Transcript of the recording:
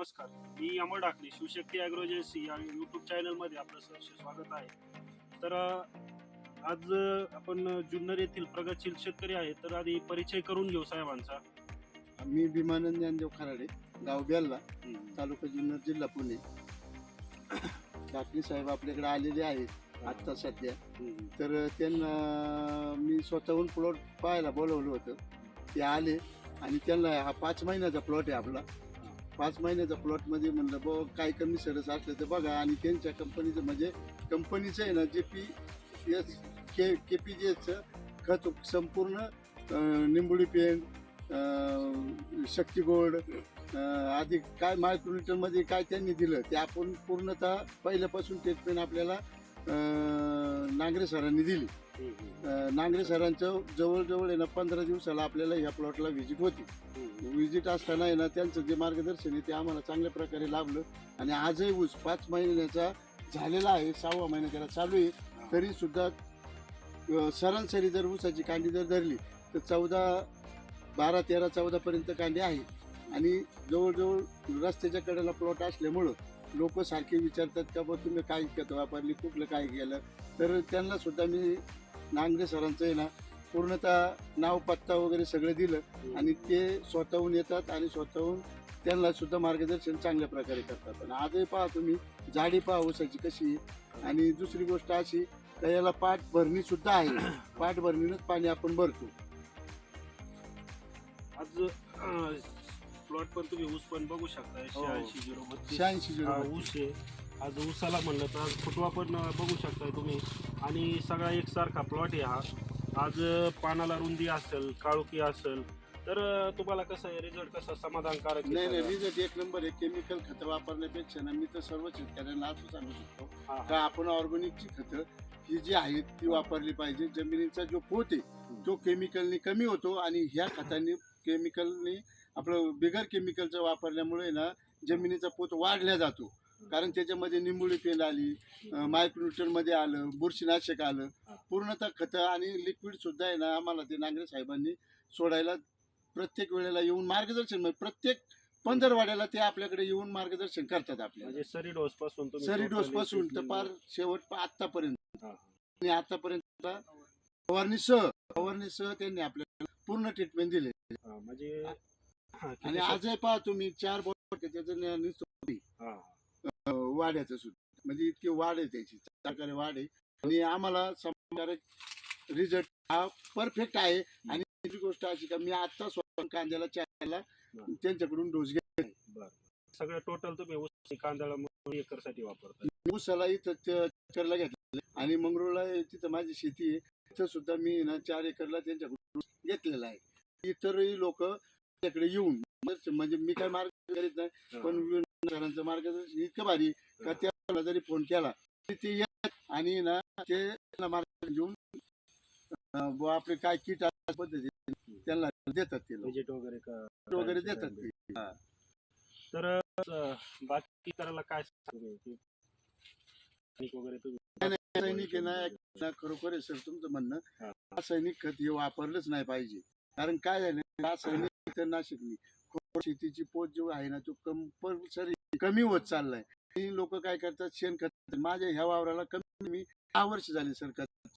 नमस्कार. मी Amar Dakne Shivshakti agro agency या यूट्यूब चॅनलमध्ये आपलं सहर्ष स्वागत आहे. तर आज आपण जुन्नर येथील प्रगतशील शेतकरी आहे तर आधी परिचय करून घेऊ साहेबांचा. मी भीमानंद ज्ञानदेव खराडे गाव बेल्ला तालुका जुन्नर जिल्हा पुणे. डाकणी साहेब आपल्याकडे आलेले आहेत आत्ता सध्या. तर त्यांना मी स्वतःहून प्लॉट पाहायला बोलवलं होतं. ते आले आणि त्यांना हा पाच महिन्याचा प्लॉट आहे आपला. पाच महिन्याचा प्लॉटमध्ये म्हणलं बघ काय कमी सरस असलं तर बघा. आणि त्यांच्या कंपनीचं म्हणजे कंपनीचं आहे ना J P S K K P G एसचं खत संपूर्ण अं, निंबोळी पेंट शक्तिगोड आधी काय मायक्रोलिटरमध्ये काय त्यांनी दिलं ते आपण पूर्णतः पहिल्यापासून ट्रीटमेंट आपल्याला नांगरे सरांनी दिली. नांगरे सरांचं जवळजवळ आहे ना पंधरा दिवसाला आपल्याला ह्या प्लॉटला व्हिजिट होती. व्हिजिट असताना आहे ना त्यांचं जे मार्गदर्शन आहे ते आम्हाला चांगल्या प्रकारे लाभलं. आणि आजही ऊस पाच महिन्याचा झालेला आहे सहावा महिना त्याला चालू आहे. तरी सुद्धा सरासरी जर ऊसाची कांडी जर धरली तर चौदा बारा तेरा चौदापर्यंत कांडी आहे. आणि जवळजवळ रस्त्याच्या कडेला प्लॉट असल्यामुळं लोक सारखे विचारतात का बा तुम्ही काय खत वापरली कुठलं काय केलं? तर त्यांना सुद्धा मी नांगरे सरांचं आहे ना पूर्णतः नाव पत्ता वगैरे सगळं दिलं आणि ते स्वतःहून येतात आणि स्वतःहून त्यांना सुद्धा मार्गदर्शन चांगल्या प्रकारे करतात. आणि आजही पहा तुम्ही जाडी पहा ऊसाची कशी आणि दुसरी गोष्ट अशी का याला पाठ भरणी सुद्धा आहे. पाठ भरणीनंच पाणी आपण भरतो. आज प्लॉट पण तुम्ही ऊस पण बघू शकता हो. शहाऐंशी झिरो बत्तीस. शहाऐंशी हा झिरो ऊस आहे. आज ऊसाला म्हणलं तर आज फुटवा पण अ, बघू शकताय तुम्ही. आणि सगळा एकसारखा प्लॉट आहे हा. आज अ, पानाला रुंदी असेल काळुकी असेल तर अ, तुम्हाला कसं आहे? रिझल्ट कसा समाधानकारक आहे नाही नाही सगळा? रिझल्ट एक नंबर आहे. केमिकल खतं वापरण्यापेक्षा ना मी तर सर्व शेतकऱ्यांना असं सांगू शकतो हा, हा. का आपण ऑर्गॅनिकची खतं ही जी आहेत ती वापरली पाहिजे. जमिनीचा जो पोत आहे तो केमिकलने कमी होतो आणि ह्या खतांनी केमिकलने आपलं बिगर केमिकलचं वापरल्यामुळे ना जमिनीचा पोत वाढल्या जातो. कारण त्याच्यामध्ये निंबुळी पेंड आली मायक्रोन्युट्रनमध्ये आलं बुरशीनाशक आलं. पूर्णतः खतं आणि लिक्विड सुद्धा आहे ना आम्हाला ते नांगरे साहेबांनी सोडायला प्रत्येक वेळेला येऊन मार्गदर्शन म्हणजे प्रत्येक पंधरवाड्याला ते आपल्याकडे येऊन मार्गदर्शन करतात आपल्याला. म्हणजे सरी डोस पासून सरी डोस पासून तर पार शेवट आतापर्यंत. आणि आतापर्यंत फवारणीसह फवारणीसह त्यांनी आपल्याला पूर्ण ट्रीटमेंट दिले. म्हणजे आणि आजही पहा तुम्ही चार बोट त्याचं हा, वाढ्याचं सुद्धा. म्हणजे इतकी वाढ आहे त्याची सरकारी वाढ आहे आणि आम्हाला समाधानकारक रिझल्ट हा परफेक्ट आहे. आणि दुसरी गोष्ट अशी का मी आता स्वतः कांद्याला चायला त्यांच्याकडून डोस घेतला. सगळं टोटल तुम्ही ऊस कांदा एकरसाठी वापरता. ऊसाला इथं चक्करला घेतलेलं आणि मंगरुळला तिथं माझी शेती आहे. तिथं सुद्धा मी ना चार एकरला त्यांच्याकडून घेतलेला आहे. इतरही लोक त्याकडे येऊन म्हणजे मी काय मार्ग करीत नाही पण सरांचं मार्गदर्शन इतकं भारी का त्याला जरी फोन केला तरी ते येतात आणि ना ते मार्गदर्शन घेऊन आपले काय किट पद्धती त्यांना देतात ते लोक विजिट वगैरे देतात ते. तर बाकी करायला काय सांगू तुम्ही? की technique वगैरे तुम्ही रासायनिक आहे ना खरोखर सर तुमचं म्हणणं. रासायनिक खत हे वापरलंच नाही पाहिजे कारण काय झालं रासायनिक कीटकनाशकनी. शेतीची पोत जो आहे ना तो कंपल्सरी कमी होत चाललाय. लोक काय करतात? शेणखत माझ्या ह्या वावराला कमी मी दहा वर्ष झाली सर खत